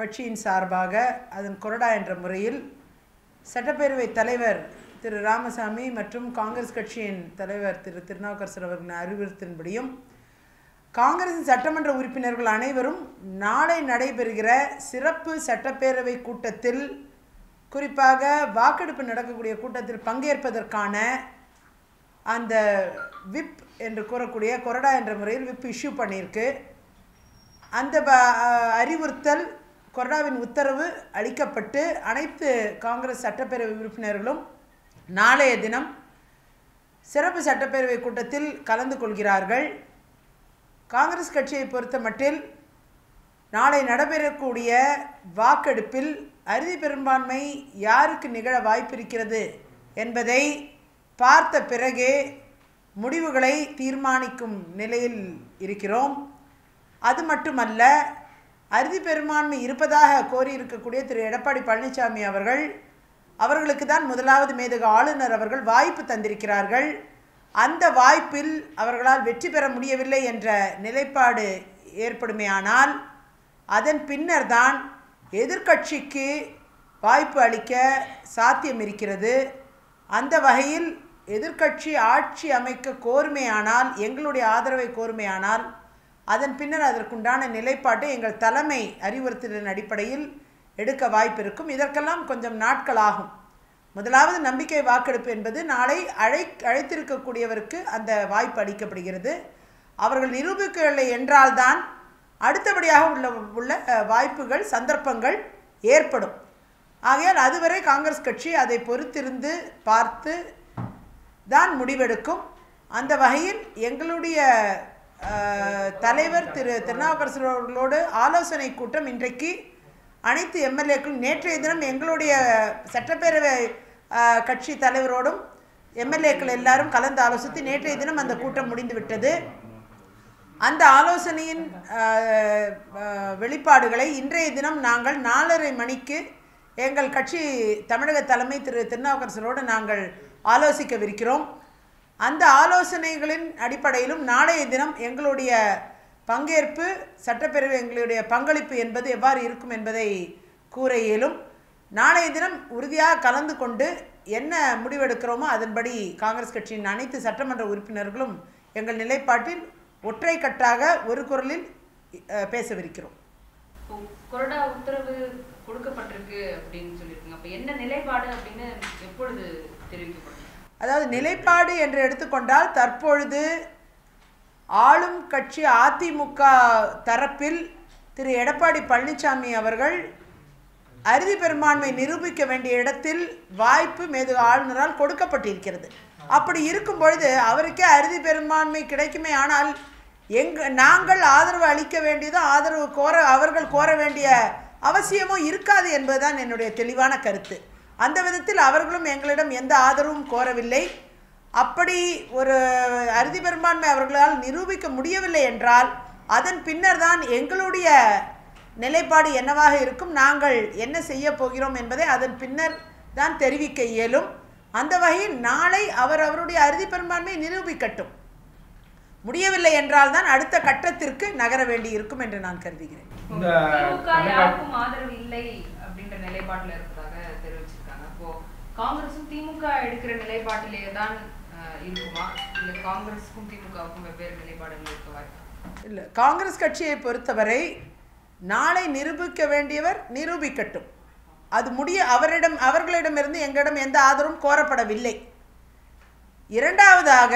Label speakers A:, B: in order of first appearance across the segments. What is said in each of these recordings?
A: கட்சியின் சார்பாக அதன் கொறடா என்ற முறையில் சட்டப்பேரவை தலைவர் திரு ராமசாமி மற்றும் காங்கிரஸ் கட்சியின் தலைவர் திரு திருநாவுக்கரசர் அவர்களின் அறிவுறுத்தின்படியும் காங்கிரசின் சட்டமன்ற உறுப்பினர்கள் அனைவரும் நாளை நடைபெறுகிற சிறப்பு சட்டப்பேரவை கூட்டத்தில் குறிப்பாக வாக்கெடுப்பு நடக்கக்கூடிய கூட்டத்தில் பங்கேற்பதற்கான அந்த விப் என்று கூறக்கூடிய கொரடா என்ற முறையில் விப் இஷ்யூ பண்ணியிருக்கு அந்த அறிவுறுத்தல் கொரோனாவின் உத்தரவு அளிக்கப்பட்டு அனைத்து காங்கிரஸ் சட்டப்பேரவை உறுப்பினர்களும் நாளைய தினம் சிறப்பு சட்டப்பேரவை கூட்டத்தில் கலந்து கொள்கிறார்கள் காங்கிரஸ் கட்சியை பொறுத்தமட்டில் நாளை நடைபெறக்கூடிய வாக்கெடுப்பில் அறுதி பெரும்பான்மை யாருக்கு நிகழ வாய்ப்பிருக்கிறது என்பதை பார்த்த பிறகே முடிவுகளை தீர்மானிக்கும் நிலையில் இருக்கிறோம் அது மட்டுமல்ல அறுதி பெரும்பான்மை இருப்பதாக கோரியிருக்கக்கூடிய திரு எடப்பாடி பழனிசாமி அவர்கள் அவர்களுக்கு தான் முதலாவது மேதக ஆளுநர் அவர்கள் வாய்ப்பு தந்திருக்கிறார்கள் அந்த வாய்ப்பில் அவர்களால் வெற்றி பெற முடியவில்லை என்ற நிலைப்பாடு ஏற்படுமையானால் அதன் பின்னர் தான் எதிர்கட்சிக்கு வாய்ப்பு அளிக்க சாத்தியம் இருக்கிறது அந்த வகையில் எதிர்கட்சி ஆட்சி அமைக்க கோருமையானால் எங்களுடைய ஆதரவை கோருமையானால் அதன் பின்னர் அதற்குண்டான நிலைப்பாட்டை எங்கள் தலைமை அறிவுறுத்தலின் அடிப்படையில் எடுக்க வாய்ப்பு இருக்கும் இதற்கெல்லாம் கொஞ்சம் நாட்கள் ஆகும் முதலாவது நம்பிக்கை வாக்கெடுப்பு என்பது நாளை அழை அழைத்திருக்கக்கூடியவருக்கு அந்த வாய்ப்பு அளிக்கப்படுகிறது அவர்கள் நிரூபிக்கவில்லை என்றால்தான் அடுத்தபடியாக உள்ள உள்ள வாய்ப்புகள் சந்தர்ப்பங்கள் ஏற்படும் ஆகையால் அதுவரை காங்கிரஸ் கட்சி அதை பொறுத்திருந்து பார்த்து தான் முடிவெடுக்கும் அந்த வகையில் எங்களுடைய தலைவர் திரு திருநாவுக்கரசர் அவர்களோடு ஆலோசனை கூட்டம் இன்றைக்கு அனைத்து எம்எல்ஏக்களும் நேற்றைய தினம் எங்களுடைய சட்டப்பேரவை கட்சி தலைவரோடும் எம்எல்ஏக்கள் எல்லாரும் கலந்து ஆலோசித்து நேற்றைய தினம் அந்த கூட்டம் முடிந்துவிட்டது அந்த ஆலோசனையின் வெளிப்பாடுகளை இன்றைய தினம் நாங்கள் நாலரை மணிக்கு எங்கள் கட்சி தமிழக தலைமை திரு திருநாவுக்கரசரோடு நாங்கள் ஆலோசிக்கவிருக்கிறோம் அந்த ஆலோசனைகளின் அடிப்படையிலும் நாளைய தினம் எங்களுடைய பங்கேற்பு சட்டப்பேரவை எங்களுடைய பங்களிப்பு என்பது எவ்வாறு இருக்கும் என்பதை கூற இயலும் நாளைய தினம் உறுதியாக கலந்து கொண்டு என்ன முடிவெடுக்கிறோமோ அதன்படி காங்கிரஸ் கட்சியின் அனைத்து சட்டமன்ற உறுப்பினர்களும் எங்கள் நிலைப்பாட்டில் ஒற்றை கட்டாக ஒரு குரலில் பேசவிருக்கிறோம்
B: கொறடா உத்தரவு கொடுக்கப்பட்டிருக்கு அப்படின்னு சொல்லியிருக்கீங்க அப்போ என்ன நிலைப்பாடு அப்படின்னு எப்பொழுது தெரிவிக்கப்படும்
A: அதாவது நிலைப்பாடு என்று எடுத்துக்கொண்டால் தற்பொழுது ஆளும் கட்சி அதிமுக தரப்பில் திரு எடப்பாடி பழனிசாமி அவர்கள் அறுதி பெரும்பான்மை நிரூபிக்க வேண்டிய இடத்தில் வாய்ப்பு மேது ஆளுநரால் கொடுக்கப்பட்டிருக்கிறது அப்படி இருக்கும் பொழுது அவருக்கே அறுதி பெரும்பான்மை கிடைக்குமே ஆனால் எங்க நாங்கள் ஆதரவு அளிக்க வேண்டியதும் ஆதரவு கோர அவர்கள் கோர வேண்டிய அவசியமும் இருக்காது என்பதுதான் என்னுடைய தெளிவான கருத்து அந்த விதத்தில் அவர்களும் எங்களிடம் எந்த ஆதரவும் கோரவில்லை அப்படி ஒரு அறுதி பெரும்பான்மை அவர்களால் நிரூபிக்க முடியவில்லை என்றால் அதன் பின்னர் தான் எங்களுடைய நிலைப்பாடு என்னவாக இருக்கும் நாங்கள் என்ன செய்ய போகிறோம் என்பதை அதன் பின்னர் தான் தெரிவிக்க இயலும் அந்த வகையில் நாளை அவர் அவருடைய அறுதி பெரும்பான்மையை நிரூபிக்கட்டும் முடியவில்லை என்றால் தான் அடுத்த கட்டத்திற்கு நகர வேண்டி இருக்கும் என்று நான் கருதுகிறேன்
B: காங்கிரஸும் திமுக எடுக்கிற நிலைப்பாட்டிலேயே தான் இருக்குமா இல்லை காங்கிரஸுக்கும் திமுகவுக்கும் வெவ்வேறு நிலைப்பாடுகள் இருக்க
A: வாய்ப்பு இல்லை காங்கிரஸ் கட்சியை பொறுத்தவரை நாளை நிரூபிக்க வேண்டியவர் நிரூபிக்கட்டும் அது முடிய அவரிடம் அவர்களிடமிருந்து எங்களிடம் எந்த ஆதரவும் கோரப்படவில்லை இரண்டாவதாக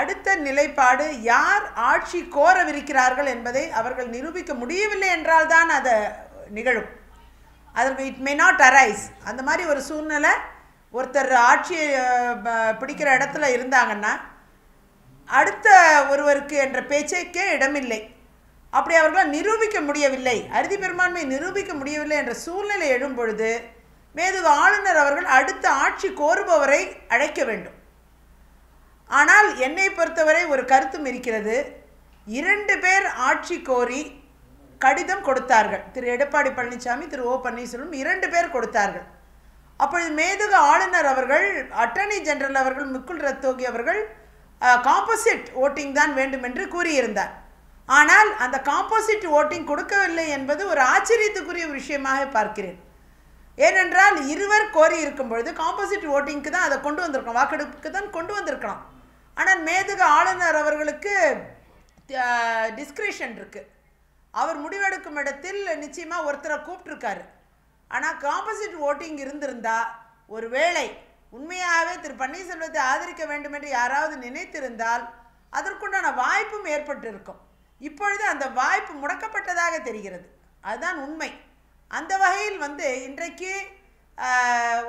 A: அடுத்த நிலைப்பாடு யார் ஆட்சி கோரவிருக்கிறார்கள் என்பதை அவர்கள் நிரூபிக்க முடியவில்லை என்றால்தான் அதை நிகழும் அதற்கு இட் மே நாட் அரைஸ் அந்த மாதிரி ஒரு சூழ்நிலை ஒருத்தர் ஆட்சியை பிடிக்கிற இடத்துல இருந்தாங்கன்னா அடுத்த ஒருவருக்கு என்ற பேச்சைக்கே இடமில்லை அப்படி அவர்களால் நிரூபிக்க முடியவில்லை அறுதி பெரும்பான்மை நிரூபிக்க முடியவில்லை என்ற சூழ்நிலை எழும்பொழுது மேது ஆளுநர் அவர்கள் அடுத்த ஆட்சி கோருபவரை அழைக்க வேண்டும் ஆனால் என்னை பொறுத்தவரை ஒரு கருத்தும் இருக்கிறது இரண்டு பேர் ஆட்சி கோரி கடிதம் கொடுத்தார்கள் திரு எடப்பாடி பழனிசாமி திரு ஓ பன்னீர்செல்வம் இரண்டு பேர் கொடுத்தார்கள் அப்பொழுது மேதக ஆளுநர் அவர்கள் அட்டர்னி ஜெனரல் அவர்கள் முக்குல் ரத்தோகி அவர்கள் காம்போசிட் ஓட்டிங் தான் வேண்டும் என்று கூறியிருந்தார் ஆனால் அந்த காம்போசிட் ஓட்டிங் கொடுக்கவில்லை என்பது ஒரு ஆச்சரியத்துக்குரிய விஷயமாக பார்க்கிறேன் ஏனென்றால் இருவர் கோரி இருக்கும் பொழுது காம்போசிட் ஓட்டிங்க்கு தான் அதை கொண்டு வந்திருக்கோம் வாக்கெடுப்புக்கு தான் கொண்டு வந்திருக்கலாம் ஆனால் மேதக ஆளுநர் அவர்களுக்கு டிஸ்கிரிஷன் இருக்குது அவர் முடிவெடுக்கும் இடத்தில் நிச்சயமாக ஒருத்தரை கூப்பிட்ருக்காரு ஆனால் காம்போசிட் ஓட்டிங் இருந்திருந்தா ஒருவேளை உண்மையாகவே திரு பன்னீர்செல்வத்தை ஆதரிக்க வேண்டும் என்று யாராவது நினைத்திருந்தால் அதற்குண்டான வாய்ப்பும் ஏற்பட்டிருக்கும் இப்பொழுது அந்த வாய்ப்பு முடக்கப்பட்டதாக தெரிகிறது அதுதான் உண்மை அந்த வகையில் வந்து இன்றைக்கு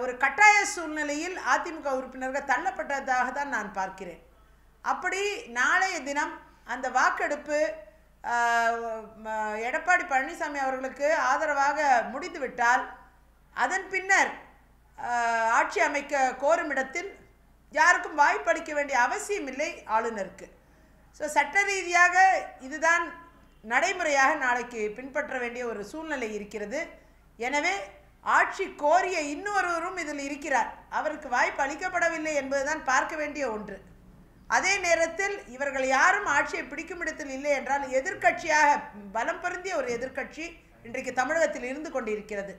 A: ஒரு கட்டாய சூழ்நிலையில் அதிமுக உறுப்பினர்கள் தள்ளப்பட்டதாக தான் நான் பார்க்கிறேன் அப்படி நாளைய தினம் அந்த வாக்கெடுப்பு எடப்பாடி பழனிசாமி அவர்களுக்கு ஆதரவாக முடிந்துவிட்டால் அதன் பின்னர் ஆட்சி அமைக்க கோரும் இடத்தில் யாருக்கும் வாய்ப்பளிக்க வேண்டிய அவசியம் இல்லை ஆளுநருக்கு ஸோ சட்ட ரீதியாக இதுதான் நடைமுறையாக நாளைக்கு பின்பற்ற வேண்டிய ஒரு சூழ்நிலை இருக்கிறது எனவே ஆட்சி கோரிய இன்னொருவரும் இதில் இருக்கிறார் அவருக்கு வாய்ப்பு அளிக்கப்படவில்லை என்பதுதான் பார்க்க வேண்டிய ஒன்று அதே நேரத்தில் இவர்கள் யாரும் ஆட்சியை பிடிக்கும் இடத்தில் இல்லை என்றால் எதிர்கட்சியாக பலம் பொருந்திய ஒரு எதிர்கட்சி இன்றைக்கு தமிழகத்தில் இருந்து கொண்டிருக்கிறது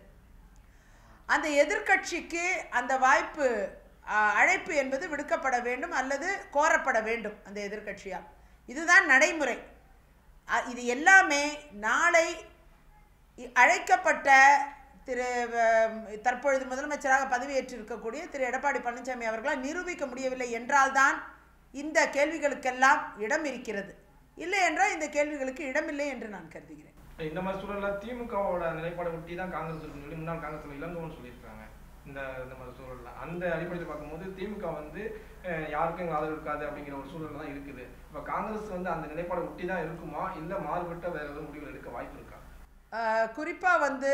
A: அந்த எதிர்கட்சிக்கு அந்த வாய்ப்பு அழைப்பு என்பது விடுக்கப்பட வேண்டும் அல்லது கோரப்பட வேண்டும் அந்த எதிர்கட்சியால் இதுதான் நடைமுறை இது எல்லாமே நாளை அழைக்கப்பட்ட திரு தற்பொழுது முதலமைச்சராக பதவியேற்றிருக்கக்கூடிய திரு எடப்பாடி பழனிசாமி அவர்களால் நிரூபிக்க முடியவில்லை என்றால்தான் இந்த கேள்விகளுக்கெல்லாம் இடம் இருக்கிறது இல்லை என்றால் இந்த கேள்விகளுக்கு இடமில்லை என்று நான் கருதுகிறேன்
C: இந்த மாதிரி சூழலில் திமுகவோட நிலைப்பாடு ஒட்டி தான் காங்கிரஸ் சொல்லி முன்னாள் காங்கிரஸ் இளங்கோன்னு சொல்லியிருக்காங்க இந்த இந்த மாதிரி சூழலில் அந்த அடிப்படையில் பார்க்கும்போது திமுக வந்து யாருக்கும் ஆதரவு இருக்காது அப்படிங்கிற ஒரு சூழல் தான் இருக்குது இப்போ காங்கிரஸ் வந்து அந்த நிலைப்பாடு ஒட்டி தான் இருக்குமா இல்லை மாறுபட்ட வேற எதுவும் முடிவுகள் எடுக்க வாய்ப்பு இருக்கா
A: குறிப்பாக வந்து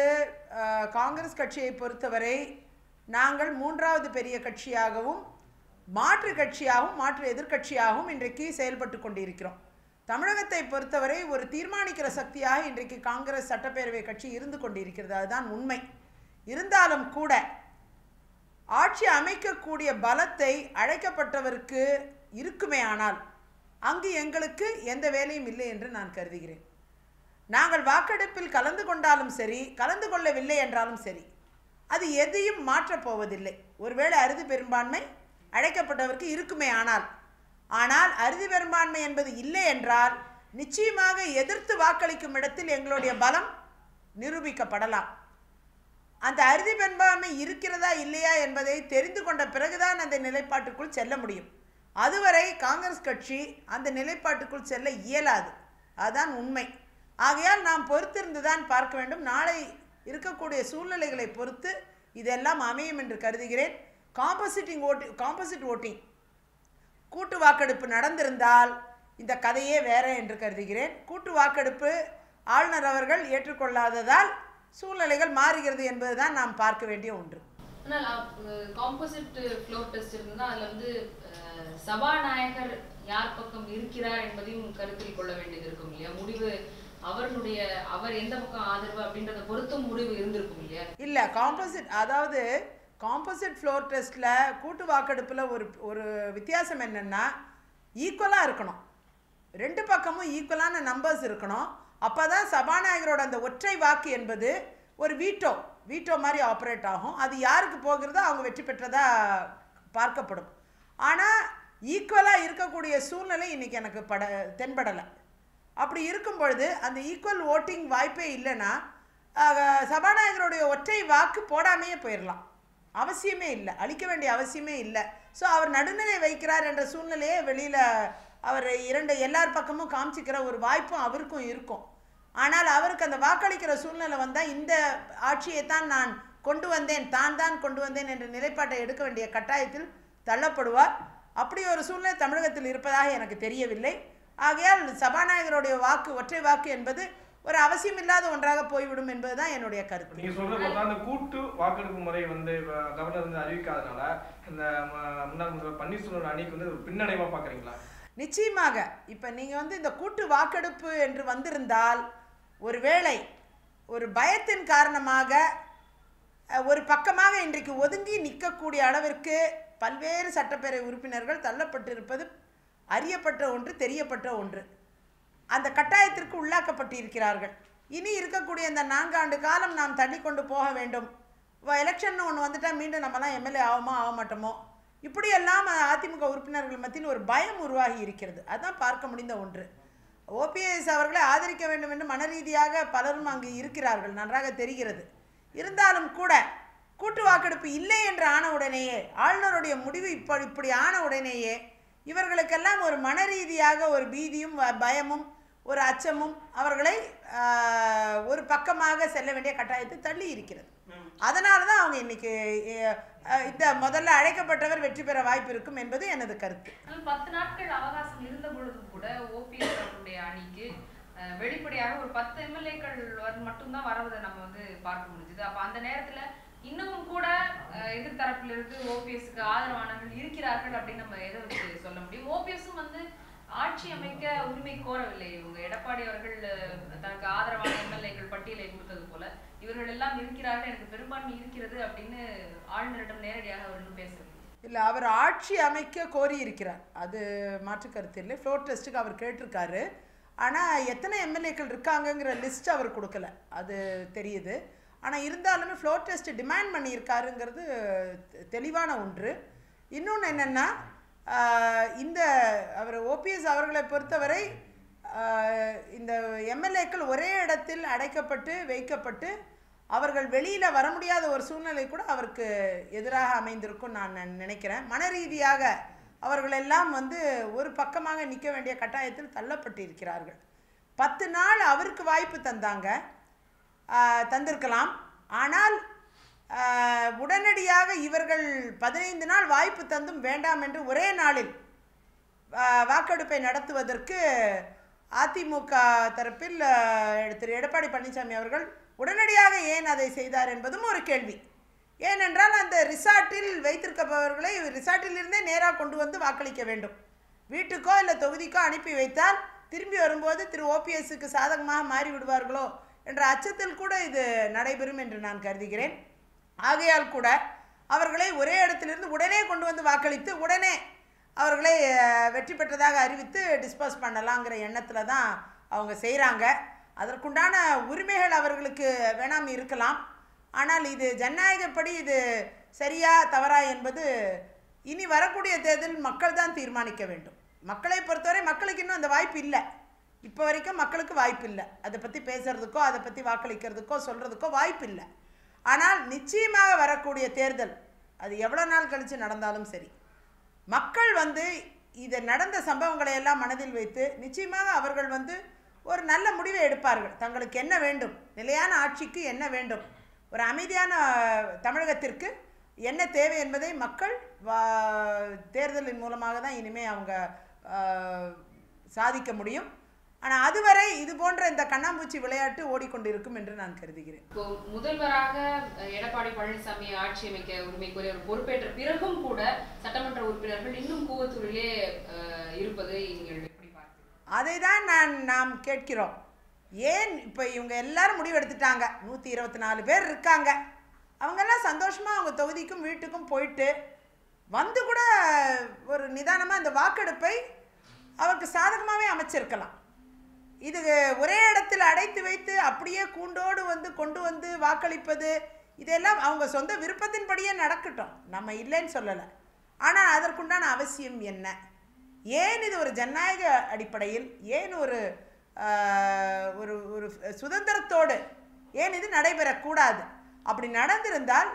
A: காங்கிரஸ் கட்சியை பொறுத்தவரை நாங்கள் மூன்றாவது பெரிய கட்சியாகவும் மாற்று கட்சியாகவும் மாற்று எதிர்கட்சியாகவும் இன்றைக்கு செயல்பட்டு கொண்டிருக்கிறோம் தமிழகத்தை பொறுத்தவரை ஒரு தீர்மானிக்கிற சக்தியாக இன்றைக்கு காங்கிரஸ் சட்டப்பேரவை கட்சி இருந்து கொண்டிருக்கிறது அதுதான் உண்மை இருந்தாலும் கூட ஆட்சி அமைக்கக்கூடிய பலத்தை அழைக்கப்பட்டவருக்கு இருக்குமே ஆனால் அங்கு எங்களுக்கு எந்த வேலையும் இல்லை என்று நான் கருதுகிறேன் நாங்கள் வாக்கெடுப்பில் கலந்து கொண்டாலும் சரி கலந்து கொள்ளவில்லை என்றாலும் சரி அது எதையும் மாற்றப்போவதில்லை ஒருவேளை அறுதி பெரும்பான்மை அழைக்கப்பட்டவருக்கு இருக்குமே ஆனால் ஆனால் அறுதி பெரும்பான்மை என்பது இல்லை என்றால் நிச்சயமாக எதிர்த்து வாக்களிக்கும் இடத்தில் எங்களுடைய பலம் நிரூபிக்கப்படலாம் அந்த அறுதி பெண்பான்மை இருக்கிறதா இல்லையா என்பதை தெரிந்து கொண்ட பிறகுதான் அந்த நிலைப்பாட்டுக்குள் செல்ல முடியும் அதுவரை காங்கிரஸ் கட்சி அந்த நிலைப்பாட்டுக்குள் செல்ல இயலாது அதுதான் உண்மை ஆகையால் நாம் பொறுத்திருந்து தான் பார்க்க வேண்டும் நாளை இருக்கக்கூடிய சூழ்நிலைகளை பொறுத்து இதெல்லாம் அமையும் என்று கருதுகிறேன் காம்போசிட்டிங் ஓட்டு காம்போசிட் ஓட்டிங் கூட்டு வாக்கெடுப்பு நடந்திருந்தால் இந்த கதையே வேற என்று கருதுகிறேன் கூட்டு வாக்கெடுப்பு ஆளுநர் அவர்கள் ஏற்றுக்கொள்ளாததால் சூழ்நிலைகள் மாறுகிறது என்பதுதான் நாம் பார்க்க வேண்டிய ஒன்று
B: ஆனால் காம்போசிட் ஃப்ளோர் டெஸ்ட் இருந்தால் அதில் வந்து சபாநாயகர் யார் பக்கம் இருக்கிறார் என்பதையும் கருத்தில் கொள்ள வேண்டியது இருக்கும் இல்லையா முடிவு அவர்களுடைய அவர் எந்த பக்கம் ஆதரவு அப்படின்றத பொறுத்தும் முடிவு இருந்திருக்கும் இல்லையா
A: இல்லை காம்போசிட் அதாவது காம்போசிட் ஃப்ளோர் டெஸ்ட்டில் கூட்டு வாக்கெடுப்பில் ஒரு ஒரு வித்தியாசம் என்னென்னா ஈக்குவலாக இருக்கணும் ரெண்டு பக்கமும் ஈக்குவலான நம்பர்ஸ் இருக்கணும் அப்போ தான் சபாநாயகரோட அந்த ஒற்றை வாக்கு என்பது ஒரு வீட்டோ வீட்டோ மாதிரி ஆப்ரேட் ஆகும் அது யாருக்கு போகிறதோ அவங்க வெற்றி பெற்றதாக பார்க்கப்படும் ஆனால் ஈக்குவலாக இருக்கக்கூடிய சூழ்நிலை இன்றைக்கி எனக்கு பட தென்படலை அப்படி இருக்கும் பொழுது அந்த ஈக்குவல் ஓட்டிங் வாய்ப்பே இல்லைன்னா சபாநாயகருடைய ஒற்றை வாக்கு போடாமையே போயிடலாம் அவசியமே இல்லை அழிக்க வேண்டிய அவசியமே இல்லை ஸோ அவர் நடுநிலை வைக்கிறார் என்ற சூழ்நிலையே வெளியில் அவர் இரண்டு எல்லார் பக்கமும் காமிச்சிக்கிற ஒரு வாய்ப்பும் அவருக்கும் இருக்கும் ஆனால் அவருக்கு அந்த வாக்களிக்கிற சூழ்நிலை வந்தால் இந்த ஆட்சியை தான் நான் கொண்டு வந்தேன் தான் தான் கொண்டு வந்தேன் என்ற நிலைப்பாட்டை எடுக்க வேண்டிய கட்டாயத்தில் தள்ளப்படுவார் அப்படி ஒரு சூழ்நிலை தமிழகத்தில் இருப்பதாக எனக்கு தெரியவில்லை ஆகையால் சபாநாயகருடைய வாக்கு ஒற்றை வாக்கு என்பது ஒரு அவசியம் இல்லாத ஒன்றாக போய்விடும் என்பதுதான் என்னுடைய
C: கருத்து நீங்க சொல்றது அந்த கூட்டு வாக்கெடுப்பு முறை வந்து கவர்னர் வந்து அறிவிக்காதனால இந்த முன்னாள் முதல்வர் பன்னீர்செல்வம் அணிக்கு வந்து பின்னடைவா பாக்குறீங்களா
A: நிச்சயமாக இப்போ நீங்கள் வந்து இந்த கூட்டு வாக்கெடுப்பு என்று வந்திருந்தால் ஒருவேளை ஒரு பயத்தின் காரணமாக ஒரு பக்கமாக இன்றைக்கு ஒதுங்கி நிற்கக்கூடிய அளவிற்கு பல்வேறு சட்டப்பேரவை உறுப்பினர்கள் தள்ளப்பட்டிருப்பது அறியப்பட்ட ஒன்று தெரியப்பட்ட ஒன்று அந்த கட்டாயத்திற்கு உள்ளாக்கப்பட்டிருக்கிறார்கள் இனி இருக்கக்கூடிய இந்த நான்காண்டு காலம் நாம் தள்ளி கொண்டு போக வேண்டும் எலெக்ஷன் ஒன்று வந்துட்டால் மீண்டும் நம்மலாம் எம்எல்ஏ ஆகுமா ஆக மாட்டோமோ இப்படியெல்லாம் அதிமுக உறுப்பினர்கள் மத்தியில் ஒரு பயம் உருவாகி இருக்கிறது அதுதான் பார்க்க முடிந்த ஒன்று ஓபிஎஸ் அவர்களை ஆதரிக்க வேண்டும் என்று மன ரீதியாக பலரும் அங்கு இருக்கிறார்கள் நன்றாக தெரிகிறது இருந்தாலும் கூட கூட்டு வாக்கெடுப்பு இல்லை என்று ஆன உடனேயே ஆளுநருடைய முடிவு இப்போ இப்படி ஆன உடனேயே இவர்களுக்கெல்லாம் ஒரு மன ரீதியாக ஒரு பீதியும் பயமும் ஒரு அச்சமும் அவர்களை ஒரு பக்கமாக செல்ல வேண்டிய கட்டாயத்தை தள்ளி இருக்கிறது அதனால தான் அவங்க இன்னைக்கு இந்த முதல்ல அழைக்கப்பட்டவர் வெற்றி பெற வாய்ப்பு இருக்கும் என்பது எனது கருத்து
B: பத்து நாட்கள் அவகாசம் இருந்த பொழுது கூட ஓபிஎஸ் அவருடைய அணிக்கு வெளிப்படையாக ஒரு பத்து எம்எல்ஏக்கள் மட்டும்தான் வரவதை நம்ம வந்து பார்க்க முடிஞ்சுது அப்போ அந்த நேரத்தில் இன்னமும் கூட எதிர்த்தரப்பிலிருந்து ஓபிஎஸ்க்கு ஆதரவானவர்கள் இருக்கிறார்கள் அப்படின்னு நம்ம எதை வச்சு சொல்ல முடியும் ஓபிஎஸும் வந்து ஆட்சி அமைக்க உரிமை கோரவில்லை இவங்க எடப்பாடி அவர்கள் தனக்கு ஆதரவான எம்எல்ஏக்கள் பட்டியலை கொடுத்தது போல இவர்கள் எல்லாம் இருக்கிறார்கள் எனக்கு பெரும்பான்மை இருக்கிறது அப்படின்னு ஆளுநரிடம் நேரடியாக அவர் இன்னும் பேசவில்லை இல்லை
A: அவர் ஆட்சி அமைக்க கோரி இருக்கிறார் அது மாற்று கருத்து இல்லை ஃப்ளோர் டெஸ்ட்டுக்கு அவர் கேட்டிருக்காரு ஆனால் எத்தனை எம்எல்ஏக்கள் இருக்காங்கங்கிற லிஸ்ட் அவர் கொடுக்கல அது தெரியுது ஆனால் இருந்தாலுமே ஃப்ளோர் டெஸ்ட் டிமாண்ட் பண்ணியிருக்காருங்கிறது தெளிவான ஒன்று இன்னொன்று என்னென்னா இந்த அவர் ஓபிஎஸ் அவர்களை பொறுத்தவரை இந்த எம்எல்ஏக்கள் ஒரே இடத்தில் அடைக்கப்பட்டு வைக்கப்பட்டு அவர்கள் வெளியில் வர முடியாத ஒரு சூழ்நிலை கூட அவருக்கு எதிராக அமைந்திருக்கும் நான் நினைக்கிறேன் மன ரீதியாக அவர்களெல்லாம் வந்து ஒரு பக்கமாக நிற்க வேண்டிய கட்டாயத்தில் தள்ளப்பட்டிருக்கிறார்கள் பத்து நாள் அவருக்கு வாய்ப்பு தந்தாங்க தந்திருக்கலாம் ஆனால் உடனடியாக இவர்கள் பதினைந்து நாள் வாய்ப்பு தந்தும் வேண்டாம் என்று ஒரே நாளில் வாக்கெடுப்பை நடத்துவதற்கு அதிமுக தரப்பில் திரு எடப்பாடி பழனிசாமி அவர்கள் உடனடியாக ஏன் அதை செய்தார் என்பதும் ஒரு கேள்வி ஏனென்றால் அந்த ரிசார்ட்டில் வைத்திருக்கப்பவர்களை ரிசார்ட்டிலிருந்தே நேராக கொண்டு வந்து வாக்களிக்க வேண்டும் வீட்டுக்கோ இல்லை தொகுதிக்கோ அனுப்பி வைத்தால் திரும்பி வரும்போது திரு ஓபிஎஸ்க்கு சாதகமாக மாறிவிடுவார்களோ என்ற அச்சத்தில் கூட இது நடைபெறும் என்று நான் கருதுகிறேன் ஆகையால் கூட அவர்களை ஒரே இடத்திலிருந்து உடனே கொண்டு வந்து வாக்களித்து உடனே அவர்களை வெற்றி பெற்றதாக அறிவித்து டிஸ்போஸ் பண்ணலாங்கிற எண்ணத்தில் தான் அவங்க செய்கிறாங்க அதற்குண்டான உரிமைகள் அவர்களுக்கு வேணாம் இருக்கலாம் ஆனால் இது ஜனநாயகப்படி இது சரியா தவறா என்பது இனி வரக்கூடிய தேர்தல் மக்கள் தான் தீர்மானிக்க வேண்டும் மக்களை பொறுத்தவரை மக்களுக்கு இன்னும் அந்த வாய்ப்பு இல்லை இப்போ வரைக்கும் மக்களுக்கு வாய்ப்பு இல்லை அதை பற்றி பேசுகிறதுக்கோ அதை பற்றி வாக்களிக்கிறதுக்கோ சொல்கிறதுக்கோ வாய்ப்பு இல்லை ஆனால் நிச்சயமாக வரக்கூடிய தேர்தல் அது எவ்வளோ நாள் கழித்து நடந்தாலும் சரி மக்கள் வந்து இதை நடந்த சம்பவங்களை எல்லாம் மனதில் வைத்து நிச்சயமாக அவர்கள் வந்து ஒரு நல்ல முடிவை எடுப்பார்கள் தங்களுக்கு என்ன வேண்டும் நிலையான ஆட்சிக்கு என்ன வேண்டும் ஒரு அமைதியான தமிழகத்திற்கு என்ன தேவை என்பதை மக்கள் தேர்தலின் மூலமாக தான் இனிமேல் அவங்க சாதிக்க முடியும் ஆனால் அதுவரை இது போன்ற இந்த கண்ணாம்பூச்சி விளையாட்டு ஓடிக்கொண்டிருக்கும் என்று நான்
B: கருதுகிறேன் இப்போ முதல்வராக எடப்பாடி பழனிசாமி ஆட்சி அமைக்க உரிமை கோரிய ஒரு பொறுப்பேற்ற பிறகும் கூட சட்டமன்ற உறுப்பினர்கள் இன்னும் கூவத்தூரிலே இருப்பது
A: அதை தான் நான் நாம் கேட்கிறோம் ஏன் இப்போ இவங்க எல்லாரும் முடிவெடுத்துட்டாங்க நூற்றி இருபத்தி நாலு பேர் இருக்காங்க அவங்கெல்லாம் சந்தோஷமாக அவங்க தொகுதிக்கும் வீட்டுக்கும் போயிட்டு வந்து கூட ஒரு நிதானமாக இந்த வாக்கெடுப்பை அவருக்கு சாதகமாகவே அமைச்சிருக்கலாம் இது ஒரே இடத்தில் அடைத்து வைத்து அப்படியே கூண்டோடு வந்து கொண்டு வந்து வாக்களிப்பது இதெல்லாம் அவங்க சொந்த விருப்பத்தின்படியே நடக்கட்டும் நம்ம இல்லைன்னு சொல்லலை ஆனால் அதற்குண்டான அவசியம் என்ன ஏன் இது ஒரு ஜனநாயக அடிப்படையில் ஏன் ஒரு ஒரு ஒரு சுதந்திரத்தோடு ஏன் இது நடைபெறக்கூடாது அப்படி நடந்திருந்தால்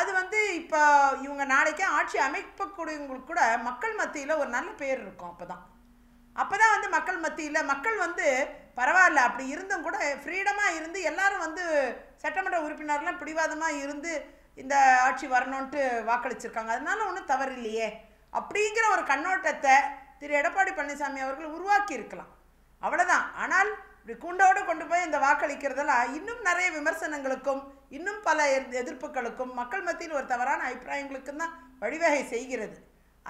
A: அது வந்து இப்போ இவங்க நாளைக்கே ஆட்சி அமைப்பக்கூடியவங்களுக்கு கூட மக்கள் மத்தியில் ஒரு நல்ல பேர் இருக்கும் அப்போ தான் அப்போ தான் வந்து மக்கள் மத்தியில் மக்கள் வந்து பரவாயில்ல அப்படி இருந்தும் கூட ஃப்ரீடமாக இருந்து எல்லாரும் வந்து சட்டமன்ற உறுப்பினர்லாம் பிடிவாதமாக இருந்து இந்த ஆட்சி வரணும்ன்ட்டு வாக்களிச்சிருக்காங்க அதனால ஒன்றும் தவறு இல்லையே அப்படிங்கிற ஒரு கண்ணோட்டத்தை திரு எடப்பாடி பழனிசாமி அவர்கள் உருவாக்கி இருக்கலாம் அவ்வளோதான் ஆனால் இப்படி கூண்டோடு கொண்டு போய் இந்த வாக்களிக்கிறதெல்லாம் இன்னும் நிறைய விமர்சனங்களுக்கும் இன்னும் பல எதிர்ப்புகளுக்கும் மக்கள் மத்தியில் ஒரு தவறான அபிப்பிராயங்களுக்கும் தான் வழிவகை செய்கிறது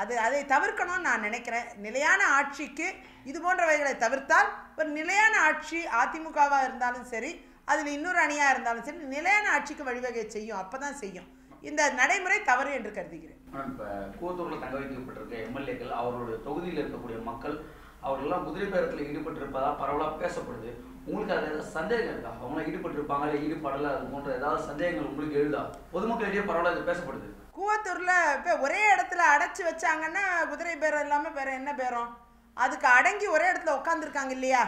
A: அது அதை தவிர்க்கணும்னு நான் நினைக்கிறேன் நிலையான ஆட்சிக்கு இது போன்றவைகளை தவிர்த்தால் ஒரு நிலையான ஆட்சி அதிமுகவாக இருந்தாலும் சரி அதில் இன்னொரு அணியாக இருந்தாலும் சரி நிலையான ஆட்சிக்கு வழிவகை செய்யும் அப்போ தான் செய்யும் இந்த நடைமுறை தவறு என்று கருதுகிறேன் இப்போ கூத்தூரில்
C: தங்க வைக்கப்பட்டிருக்க எம்எல்ஏக்கள் அவர்களுடைய தொகுதியில் இருக்கக்கூடிய மக்கள் அவர்களெல்லாம் குதிரை பேரத்தில் ஈடுபட்டிருப்பதாக பரவலாக பேசப்படுது உங்களுக்கு அது ஏதாவது சந்தேகம் இருக்கா அவங்களாம் ஈடுபட்டிருப்பாங்களே ஈடுபடலை அது போன்ற ஏதாவது சந்தேகங்கள் உங்களுக்கு எழுதா பொதுமக்களிடையே
A: பரவலாக இது பேசப்படுது கூவத்தூரில் இப்போ ஒரே இடத்துல அடைச்சி வச்சாங்கன்னா குதிரை பேரம் இல்லாமல் வேறு என்ன பேரம் அதுக்கு அடங்கி ஒரே இடத்துல உட்காந்துருக்காங்க இல்லையா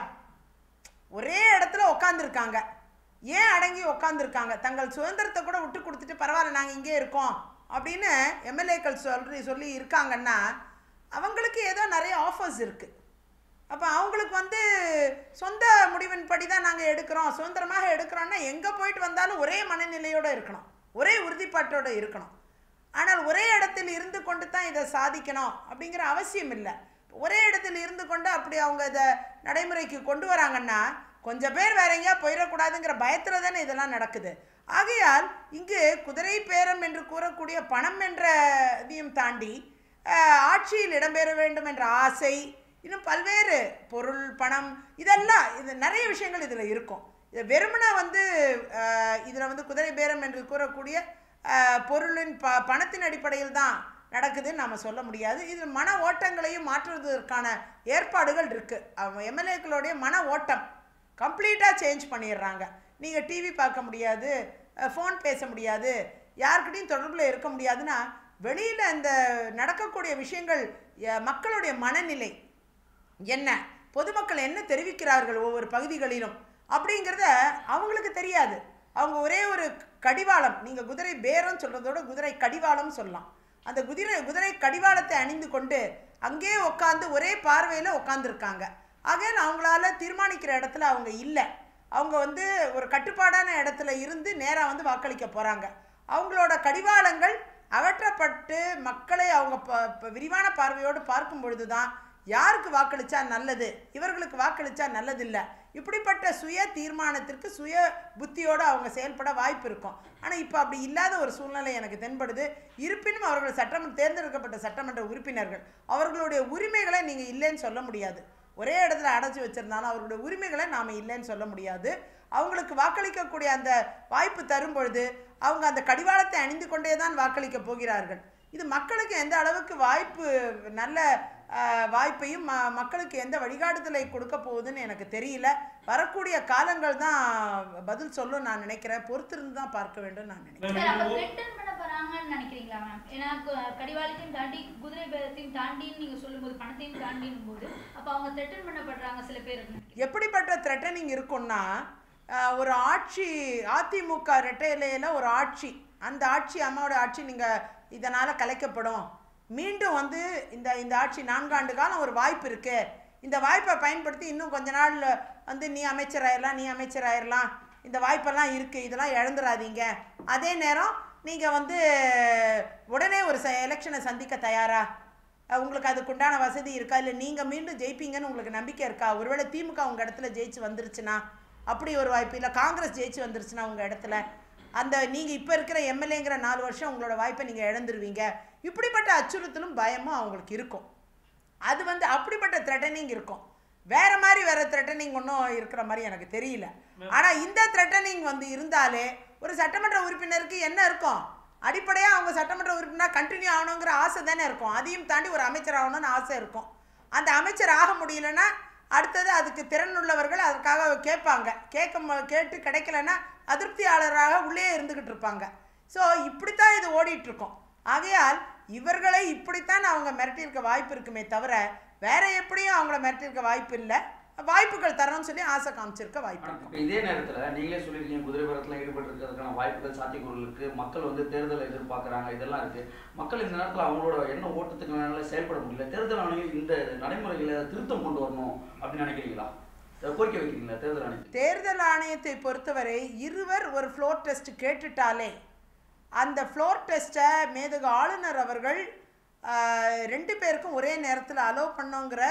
A: ஒரே இடத்துல உட்காந்துருக்காங்க ஏன் அடங்கி உட்காந்துருக்காங்க தங்கள் சுதந்திரத்தை கூட விட்டு கொடுத்துட்டு பரவாயில்ல நாங்கள் இங்கே இருக்கோம் அப்படின்னு எம்எல்ஏக்கள் சொல்லி சொல்லி இருக்காங்கன்னா அவங்களுக்கு ஏதோ நிறைய ஆஃபர்ஸ் இருக்குது அப்போ அவங்களுக்கு வந்து சொந்த முடிவின்படி தான் நாங்கள் எடுக்கிறோம் சுதந்திரமாக எடுக்கிறோன்னா எங்கே போயிட்டு வந்தாலும் ஒரே மனநிலையோடு இருக்கணும் ஒரே உறுதிப்பாட்டோடு இருக்கணும் ஆனால் ஒரே இடத்தில் இருந்து கொண்டு தான் இதை சாதிக்கணும் அப்படிங்கிற அவசியம் இல்லை ஒரே இடத்தில் இருந்து கொண்டு அப்படி அவங்க இதை நடைமுறைக்கு கொண்டு வராங்கன்னா கொஞ்சம் பேர் வேற எங்கேயா போயிடக்கூடாதுங்கிற பயத்தில் தானே இதெல்லாம் நடக்குது ஆகையால் இங்கு குதிரை பேரம் என்று கூறக்கூடிய பணம் என்ற இதையும் தாண்டி ஆட்சியில் இடம்பெற வேண்டும் என்ற ஆசை இன்னும் பல்வேறு பொருள் பணம் இதெல்லாம் இது நிறைய விஷயங்கள் இதில் இருக்கும் இது வெறுமனை வந்து இதில் வந்து குதிரை பேரம் என்று கூறக்கூடிய பொருளின் ப பணத்தின் அடிப்படையில் தான் நடக்குதுன்னு நம்ம சொல்ல முடியாது இதில் மன ஓட்டங்களையும் மாற்றுவதற்கான ஏற்பாடுகள் இருக்குது அவங்க எம்எல்ஏக்களுடைய மன ஓட்டம் கம்ப்ளீட்டாக சேஞ்ச் பண்ணிடுறாங்க நீங்கள் டிவி பார்க்க முடியாது ஃபோன் பேச முடியாது யாருக்கிட்டையும் தொடர்பில் இருக்க முடியாதுன்னா வெளியில் அந்த நடக்கக்கூடிய விஷயங்கள் மக்களுடைய மனநிலை என்ன பொதுமக்கள் என்ன தெரிவிக்கிறார்கள் ஒவ்வொரு பகுதிகளிலும் அப்படிங்கிறத அவங்களுக்கு தெரியாது அவங்க ஒரே ஒரு கடிவாளம் நீங்கள் குதிரை பேரம் சொல்கிறதோட குதிரை கடிவாளம் சொல்லலாம் அந்த குதிரை குதிரை கடிவாளத்தை அணிந்து கொண்டு அங்கேயே உட்காந்து ஒரே பார்வையில் உட்காந்துருக்காங்க ஆக அவங்களால தீர்மானிக்கிற இடத்துல அவங்க இல்லை அவங்க வந்து ஒரு கட்டுப்பாடான இடத்துல இருந்து நேராக வந்து வாக்களிக்க போகிறாங்க அவங்களோட கடிவாளங்கள் அகற்றப்பட்டு மக்களை அவங்க ப விரிவான பார்வையோடு பார்க்கும் பொழுது தான் யாருக்கு வாக்களித்தா நல்லது இவர்களுக்கு வாக்களித்தா நல்லதில்லை இப்படிப்பட்ட சுய தீர்மானத்திற்கு சுய புத்தியோடு அவங்க செயல்பட வாய்ப்பு இருக்கும் ஆனால் இப்போ அப்படி இல்லாத ஒரு சூழ்நிலை எனக்கு தென்படுது இருப்பினும் அவர்கள் சட்டமன்ற தேர்ந்தெடுக்கப்பட்ட சட்டமன்ற உறுப்பினர்கள் அவர்களுடைய உரிமைகளை நீங்கள் இல்லைன்னு சொல்ல முடியாது ஒரே இடத்துல அடைச்சி வச்சுருந்தாலும் அவர்களுடைய உரிமைகளை நாம் இல்லைன்னு சொல்ல முடியாது அவங்களுக்கு வாக்களிக்கக்கூடிய அந்த வாய்ப்பு தரும் பொழுது அவங்க அந்த கடிவாளத்தை அணிந்து கொண்டே தான் வாக்களிக்க போகிறார்கள் இது மக்களுக்கு எந்த அளவுக்கு வாய்ப்பு நல்ல வாய்ப்பையும் ம மக்களுக்கு எந்த வழிகாட்டுதலை கொடுக்க போகுதுன்னு எனக்கு தெரியல வரக்கூடிய காலங்கள் தான் பதில் சொல்லும் நான் நினைக்கிறேன் பொறுத்திருந்து தான் பார்க்க வேண்டும் நான் நினைக்கிறேன் எப்படிப்பட்ட த்ரெட்டனிங் இருக்கும்னா ஒரு ஆட்சி அதிமுக ரெட்டையிலையில் ஒரு ஆட்சி அந்த ஆட்சி அம்மாவோட ஆட்சி நீங்கள் இதனால் கலைக்கப்படும் மீண்டும் வந்து இந்த இந்த ஆட்சி நான்காண்டு காலம் ஒரு வாய்ப்பு இருக்குது இந்த வாய்ப்பை பயன்படுத்தி இன்னும் கொஞ்ச நாள் வந்து நீ அமைச்சர் ஆயிரலாம் நீ அமைச்சராயிடலாம் இந்த வாய்ப்பெல்லாம் இருக்குது இதெல்லாம் இழந்துடாதீங்க அதே நேரம் நீங்கள் வந்து உடனே ஒரு ச எலெக்ஷனை சந்திக்க தயாரா உங்களுக்கு அதுக்குண்டான வசதி இருக்கா இல்லை நீங்கள் மீண்டும் ஜெயிப்பீங்கன்னு உங்களுக்கு நம்பிக்கை இருக்கா ஒருவேளை திமுக உங்கள் இடத்துல ஜெயிச்சு வந்துருச்சுன்னா அப்படி ஒரு வாய்ப்பு இல்லை காங்கிரஸ் ஜெயிச்சு வந்துருச்சுன்னா உங்கள் இடத்துல அந்த நீங்கள் இப்போ இருக்கிற எம்எல்ஏங்கிற நாலு வருஷம் உங்களோட வாய்ப்பை நீங்கள் இழந்துருவீங்க இப்படிப்பட்ட அச்சுறுத்தலும் பயமும் அவங்களுக்கு இருக்கும் அது வந்து அப்படிப்பட்ட த்ரெட்டனிங் இருக்கும் வேறு மாதிரி வேற த்ரெட்டனிங் ஒன்றும் இருக்கிற மாதிரி எனக்கு தெரியல ஆனால் இந்த த்ரெட்டனிங் வந்து இருந்தாலே ஒரு சட்டமன்ற உறுப்பினருக்கு என்ன இருக்கும் அடிப்படையாக அவங்க சட்டமன்ற உறுப்பினர் கண்டினியூ ஆகணுங்கிற ஆசை தானே இருக்கும் அதையும் தாண்டி ஒரு அமைச்சர் ஆகணும்னு ஆசை இருக்கும் அந்த அமைச்சர் ஆக முடியலன்னா அடுத்தது அதுக்கு திறன் உள்ளவர்கள் அதுக்காக கேட்பாங்க கேட்க கேட்டு கிடைக்கலன்னா அதிருப்தியாளராக உள்ளே இருந்துக்கிட்டு இருப்பாங்க ஸோ இப்படித்தான் இது ஓடிட்டுருக்கோம் ஆகையால் இவர்களை இப்படித்தான் அவங்க மிரட்டியிருக்க வாய்ப்பு இருக்குமே தவிர வேற எப்படியும் அவங்கள மிரட்டியிருக்க வாய்ப்பு இல்லை வாய்ப்புகள் தரணும்னு சொல்லி ஆசை காமிச்சிருக்க வாய்ப்பு இருக்கு இதே நேரத்தில் நீங்களே
C: சொல்லியிருக்கீங்க குதிரை பரத்தில் ஈடுபட்டிருக்கிறதுக்கான வாய்ப்புகள் சாத்தியக்கூறுகளுக்கு மக்கள் வந்து தேர்தலை எதிர்பார்க்குறாங்க இதெல்லாம் இருக்கு மக்கள் இந்த நேரத்தில் அவங்களோட என்ன ஓட்டத்துக்கு செயல்பட முடியல தேர்தல் ஆணையம் இந்த நடைமுறைகளை திருத்தம் கொண்டு வரணும் அப்படின்னு நினைக்கிறீங்களா கோரிக்கை வைக்கிறீங்களா தேர்தல் ஆணையம் தேர்தல் ஆணையத்தை பொறுத்தவரை
A: இருவர் ஒரு ஃப்ளோர் டெஸ்ட் கேட்டுட்டாலே அந்த ஃப்ளோர் டெஸ்ட்டை மேதகு ஆளுநர் அவர்கள் ரெண்டு பேருக்கும் ஒரே நேரத்தில் அலோவ் பண்ணோங்கிற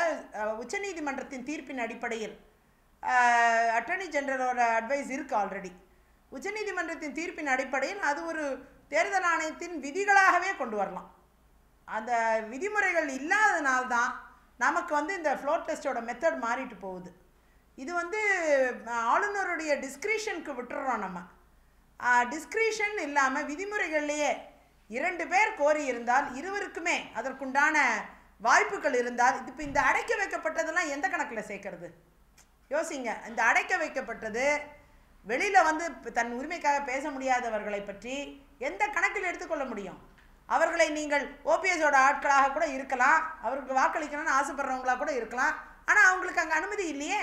A: உச்சநீதிமன்றத்தின் தீர்ப்பின் அடிப்படையில் அட்டர்னி ஜெனரலோட அட்வைஸ் இருக்குது ஆல்ரெடி உச்சநீதிமன்றத்தின் தீர்ப்பின் அடிப்படையில் அது ஒரு தேர்தல் ஆணையத்தின் விதிகளாகவே கொண்டு வரலாம் அந்த விதிமுறைகள் இல்லாததுனால்தான் நமக்கு வந்து இந்த ஃப்ளோர் டெஸ்ட்டோட மெத்தட் மாறிட்டு போகுது இது வந்து ஆளுநருடைய டிஸ்கிரிஷனுக்கு விட்டுறோம் நம்ம டிஸ்கிரிஷன் இல்லாமல் விதிமுறைகள்லேயே இரண்டு பேர் கோரி இருந்தால் இருவருக்குமே அதற்குண்டான வாய்ப்புகள் இருந்தால் இப்போ இந்த அடைக்க வைக்கப்பட்டதெல்லாம் எந்த கணக்கில் சேர்க்கறது யோசிங்க இந்த அடைக்க வைக்கப்பட்டது வெளியில் வந்து தன் உரிமைக்காக பேச முடியாதவர்களை பற்றி எந்த கணக்கில் எடுத்துக்கொள்ள முடியும் அவர்களை நீங்கள் ஓபிஎஸோட ஆட்களாக கூட இருக்கலாம் அவருக்கு வாக்களிக்கணும்னு ஆசைப்படுறவங்களாக கூட இருக்கலாம் ஆனால் அவங்களுக்கு அங்கே அனுமதி இல்லையே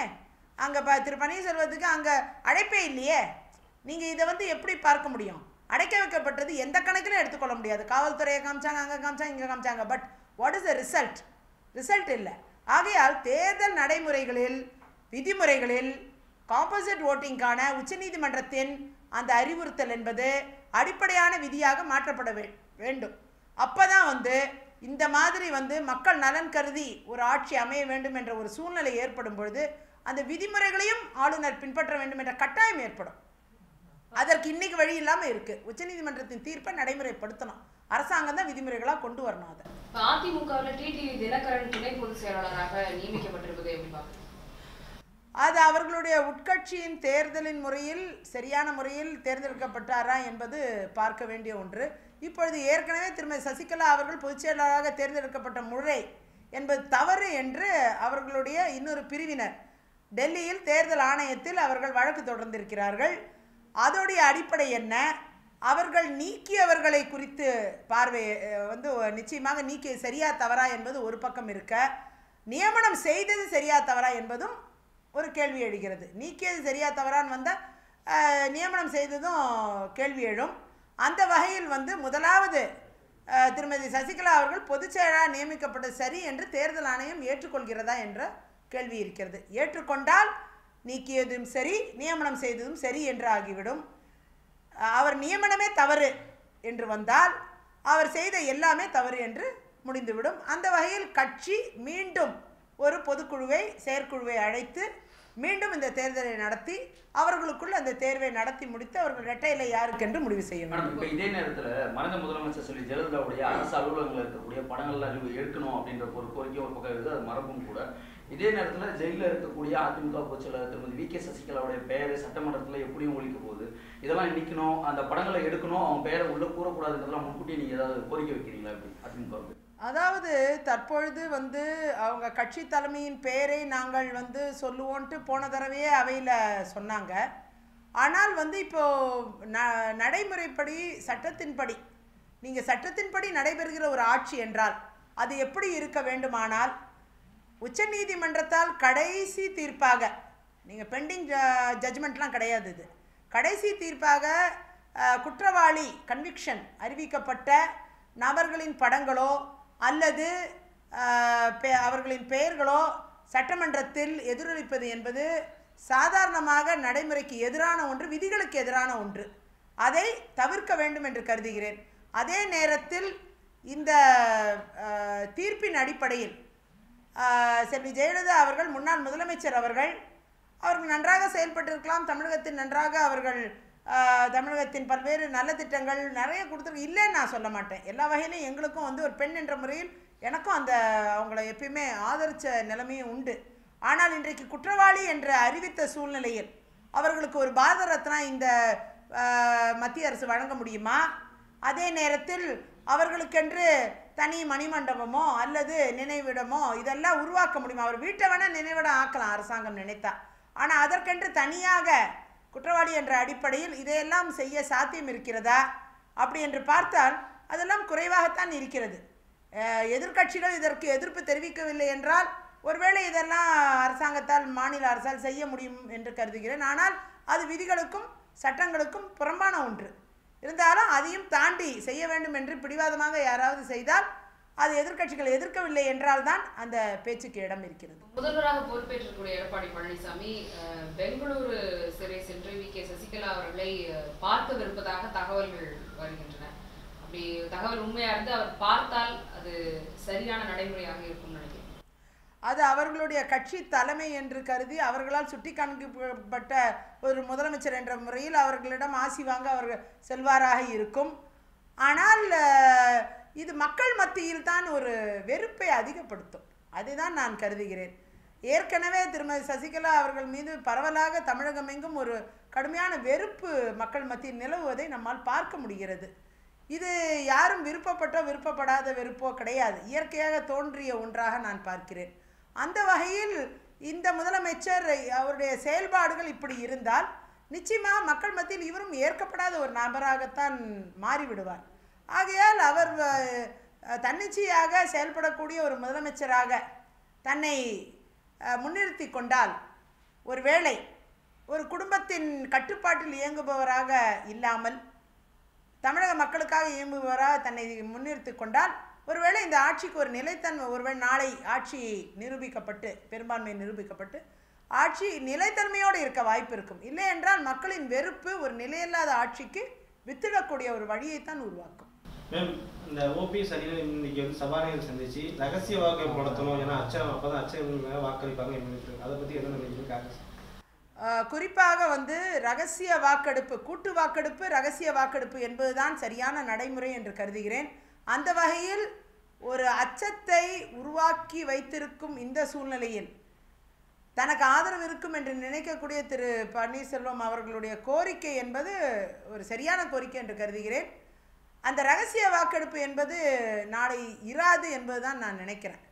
A: அங்கே ப திரு பன்னீர்செல்வத்துக்கு அங்கே அழைப்பே இல்லையே நீங்கள் இதை வந்து எப்படி பார்க்க முடியும் அடைக்க வைக்கப்பட்டது எந்த கணக்கிலும் எடுத்துக்கொள்ள முடியாது காவல்துறையை காமிச்சாங்க அங்கே காமிச்சாங்க இங்கே காமிச்சாங்க but what is the result result இல்லை ஆகையால் தேர்தல் நடைமுறைகளில் விதிமுறைகளில் காம்போசிட் ஓட்டிங்கான உச்சநீதிமன்றத்தின் அந்த அறிவுறுத்தல் என்பது அடிப்படையான விதியாக மாற்றப்பட வே வேண்டும் அப்போ தான் வந்து இந்த மாதிரி வந்து மக்கள் நலன் கருதி ஒரு ஆட்சி அமைய வேண்டும் என்ற ஒரு சூழ்நிலை ஏற்படும் பொழுது அந்த விதிமுறைகளையும் ஆளுநர் பின்பற்ற வேண்டும் என்ற கட்டாயம் ஏற்படும் அதற்கு இன்னைக்கு வழி இல்லாமல் இருக்கு உச்சநீதிமன்றத்தின் தீர்ப்பை நடைமுறைப்படுத்தணும் அரசாங்கம் தான் விதிமுறைகளாக கொண்டு வரணும் அதை
B: அதிமுகவில் டிடிவி தினகரன் துணை பொதுச் செயலாளராக
A: அது அவர்களுடைய உட்கட்சியின் தேர்தலின் முறையில் சரியான முறையில் தேர்ந்தெடுக்கப்பட்டாரா என்பது பார்க்க வேண்டிய ஒன்று இப்பொழுது ஏற்கனவே திருமதி சசிகலா அவர்கள் பொதுச்செயலாளராக தேர்ந்தெடுக்கப்பட்ட முறை என்பது தவறு என்று அவர்களுடைய இன்னொரு பிரிவினர் டெல்லியில் தேர்தல் ஆணையத்தில் அவர்கள் வழக்கு தொடர்ந்திருக்கிறார்கள் அதோடைய அடிப்படை என்ன அவர்கள் நீக்கியவர்களை குறித்து பார்வை வந்து நிச்சயமாக நீக்கிய சரியா தவறா என்பது ஒரு பக்கம் இருக்க நியமனம் செய்தது சரியா தவறா என்பதும் ஒரு கேள்வி எழுகிறது நீக்கியது சரியா தவறான்னு வந்தால் நியமனம் செய்ததும் கேள்வி எழும் அந்த வகையில் வந்து முதலாவது திருமதி சசிகலா அவர்கள் பொதுச்செயலாக நியமிக்கப்பட்டது சரி என்று தேர்தல் ஆணையம் ஏற்றுக்கொள்கிறதா என்ற கேள்வி இருக்கிறது ஏற்றுக்கொண்டால் நீக்கியதும் சரி நியமனம் செய்ததும் சரி என்று ஆகிவிடும் அவர் நியமனமே தவறு என்று வந்தால் அவர் செய்த எல்லாமே தவறு என்று முடிந்துவிடும் அந்த வகையில் கட்சி மீண்டும் ஒரு பொதுக்குழுவை செயற்குழுவை அழைத்து மீண்டும் இந்த தேர்தலை நடத்தி அவர்களுக்குள் அந்த தேர்வை நடத்தி முடித்து அவர்கள் இரட்டையில யாருக்கென்று முடிவு செய்ய வேண்டும் இப்போ
C: இதே நேரத்தில் மறைந்த முதலமைச்சர் சொல்லி ஜெயலலிதாவுடைய அரசு அலுவலகங்கள் இருக்கக்கூடிய படங்கள்லாம் எடுக்கணும் அப்படின்ற ஒரு கோரிக்கை ஒரு பக்கம் இருக்குது அது மரபும் கூட இதே நேரத்தில் ஜெயிலில் இருக்கக்கூடிய அதிமுக பொதுச்செயலாளர் திருமதி வி கே சசிகலாவுடைய பெயரை சட்டமன்றத்தில் எப்படியும் ஒழிக்க போகுது இதெல்லாம் நிற்கணும் அந்த படங்களை எடுக்கணும் அவன் பெயரை உள்ளே கூறக்கூடாதுன்றதெல்லாம் முன்கூட்டி நீங்கள் ஏதாவது கோரிக்கை வைக்கிறீங்களா அப்படி அதிமுக அதாவது
A: தற்பொழுது வந்து அவங்க கட்சி தலைமையின் பெயரை நாங்கள் வந்து சொல்லுவோன்ட்டு போன தடவையே அவையில் சொன்னாங்க ஆனால் வந்து இப்போது ந நடைமுறைப்படி சட்டத்தின்படி நீங்கள் சட்டத்தின்படி நடைபெறுகிற ஒரு ஆட்சி என்றால் அது எப்படி இருக்க வேண்டுமானால் உச்சநீதிமன்றத்தால் கடைசி தீர்ப்பாக நீங்கள் பெண்டிங் ஜட்ஜ்மெண்ட்லாம் கிடையாது இது கடைசி தீர்ப்பாக குற்றவாளி கன்விக்ஷன் அறிவிக்கப்பட்ட நபர்களின் படங்களோ அல்லது அவர்களின் பெயர்களோ சட்டமன்றத்தில் எதிரொலிப்பது என்பது சாதாரணமாக நடைமுறைக்கு எதிரான ஒன்று விதிகளுக்கு எதிரான ஒன்று அதை தவிர்க்க வேண்டும் என்று கருதுகிறேன் அதே நேரத்தில் இந்த தீர்ப்பின் அடிப்படையில் செல்வி ஜெயலலிதா அவர்கள் முன்னாள் முதலமைச்சர் அவர்கள் அவர்கள் நன்றாக செயல்பட்டிருக்கலாம் தமிழகத்தில் நன்றாக அவர்கள் தமிழகத்தின் பல்வேறு நல்ல திட்டங்கள் நிறைய கொடுத்துரு இல்லைன்னு நான் சொல்ல மாட்டேன் எல்லா வகையிலையும் எங்களுக்கும் வந்து ஒரு பெண் என்ற முறையில் எனக்கும் அந்த அவங்கள எப்பயுமே ஆதரித்த நிலைமையும் உண்டு ஆனால் இன்றைக்கு குற்றவாளி என்று அறிவித்த சூழ்நிலையில் அவர்களுக்கு ஒரு பாரத ரத்னா இந்த மத்திய அரசு வழங்க முடியுமா அதே நேரத்தில் அவர்களுக்கென்று தனி மணிமண்டபமோ அல்லது நினைவிடமோ இதெல்லாம் உருவாக்க முடியும் அவர் வீட்டை வேணால் நினைவிடம் ஆக்கலாம் அரசாங்கம் நினைத்தா ஆனால் அதற்கென்று தனியாக குற்றவாளி என்ற அடிப்படையில் இதையெல்லாம் செய்ய சாத்தியம் இருக்கிறதா அப்படி என்று பார்த்தால் அதெல்லாம் குறைவாகத்தான் இருக்கிறது எதிர்கட்சிகள் இதற்கு எதிர்ப்பு தெரிவிக்கவில்லை என்றால் ஒருவேளை இதெல்லாம் அரசாங்கத்தால் மாநில அரசால் செய்ய முடியும் என்று கருதுகிறேன் ஆனால் அது விதிகளுக்கும் சட்டங்களுக்கும் புறம்பான ஒன்று இருந்தாலும் அதையும் தாண்டி செய்ய வேண்டும் என்று பிடிவாதமாக யாராவது செய்தால் அது எதிர்கட்சிகள் எதிர்க்கவில்லை என்றால் தான் அந்த பேச்சுக்கு இடம் இருக்கிறது
B: முதல்வராக பொறுப்பேற்றக்கூடிய எடப்பாடி பழனிசாமி பெங்களூரு சிறை சென்று வி கே சசிகலா அவர்களை பார்க்கவிருப்பதாக தகவல்கள் வருகின்றன அப்படி தகவல் உண்மையா இருந்து அவர் பார்த்தால் அது சரியான நடைமுறையாக இருக்கும்
A: அது அவர்களுடைய கட்சி தலைமை என்று கருதி அவர்களால் சுட்டி காண்பிக்கப்பட்ட ஒரு முதலமைச்சர் என்ற முறையில் அவர்களிடம் ஆசி வாங்க அவர்கள் செல்வாராக இருக்கும் ஆனால் இது மக்கள் மத்தியில் தான் ஒரு வெறுப்பை அதிகப்படுத்தும் அதுதான் நான் கருதுகிறேன் ஏற்கனவே திருமதி சசிகலா அவர்கள் மீது பரவலாக தமிழகம் எங்கும் ஒரு கடுமையான வெறுப்பு மக்கள் மத்தியில் நிலவுவதை நம்மால் பார்க்க முடிகிறது இது யாரும் விருப்பப்பட்டோ விருப்பப்படாத வெறுப்போ கிடையாது இயற்கையாக தோன்றிய ஒன்றாக நான் பார்க்கிறேன் அந்த வகையில் இந்த முதலமைச்சர் அவருடைய செயல்பாடுகள் இப்படி இருந்தால் நிச்சயமாக மக்கள் மத்தியில் இவரும் ஏற்கப்படாத ஒரு நபராகத்தான் மாறிவிடுவார் ஆகையால் அவர் தன்னிச்சையாக செயல்படக்கூடிய ஒரு முதலமைச்சராக தன்னை முன்னிறுத்தி கொண்டால் ஒருவேளை ஒரு குடும்பத்தின் கட்டுப்பாட்டில் இயங்குபவராக இல்லாமல் தமிழக மக்களுக்காக இயங்குபவராக தன்னை முன்னிறுத்தி கொண்டால் ஒருவேளை இந்த ஆட்சிக்கு ஒரு நிலைத்தன்மை ஒருவேளை நாளை ஆட்சி நிரூபிக்கப்பட்டு பெரும்பான்மை நிரூபிக்கப்பட்டு ஆட்சி நிலைத்தன்மையோடு இருக்க வாய்ப்பு இருக்கும் இல்லை என்றால் மக்களின் வெறுப்பு ஒரு நிலையில்லாத ஆட்சிக்கு வித்திடக்கூடிய ஒரு வழியைத்தான் உருவாக்கும்
C: மேம் இந்த ஓபிஎஸ் அணியில் இன்னைக்கு வந்து சபாநாயகர் சந்திச்சு ரகசிய வாக்கு போடத்தணும் ஏன்னா அச்சம் அப்போ தான் அச்சம் வாக்களிப்பாங்க அதை பற்றி என்ன நினைக்கிறீங்க காங்கிரஸ்
A: குறிப்பாக வந்து ரகசிய வாக்கெடுப்பு கூட்டு வாக்கெடுப்பு ரகசிய வாக்கெடுப்பு என்பதுதான் சரியான நடைமுறை என்று கருதுகிறேன் அந்த வகையில் ஒரு அச்சத்தை உருவாக்கி வைத்திருக்கும் இந்த சூழ்நிலையில் தனக்கு ஆதரவு இருக்கும் என்று நினைக்கக்கூடிய திரு பன்னீர்செல்வம் அவர்களுடைய கோரிக்கை என்பது ஒரு சரியான கோரிக்கை என்று கருதுகிறேன் அந்த ரகசிய வாக்கெடுப்பு என்பது நாளை இராது என்பது தான் நான் நினைக்கிறேன்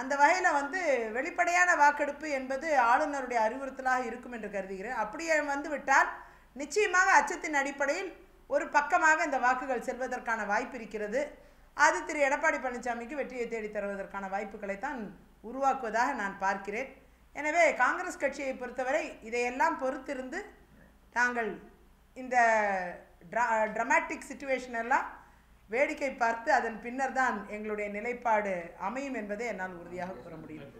A: அந்த வகையில் வந்து வெளிப்படையான வாக்கெடுப்பு என்பது ஆளுநருடைய அறிவுறுத்தலாக இருக்கும் என்று கருதுகிறேன் அப்படியே வந்துவிட்டால் நிச்சயமாக அச்சத்தின் அடிப்படையில் ஒரு பக்கமாக இந்த வாக்குகள் செல்வதற்கான வாய்ப்பு இருக்கிறது அது திரு எடப்பாடி பழனிசாமிக்கு வெற்றியை தேடி தருவதற்கான வாய்ப்புகளை தான் உருவாக்குவதாக நான் பார்க்கிறேன் எனவே காங்கிரஸ் கட்சியை பொறுத்தவரை இதையெல்லாம் பொறுத்திருந்து நாங்கள் இந்த ட்ரா ட்ரமாட்டிக் சுச்சுவேஷன் எல்லாம் வேடிக்கை பார்த்து அதன் பின்னர் தான் எங்களுடைய நிலைப்பாடு அமையும் என்பதை என்னால் உறுதியாக கூற முடியும்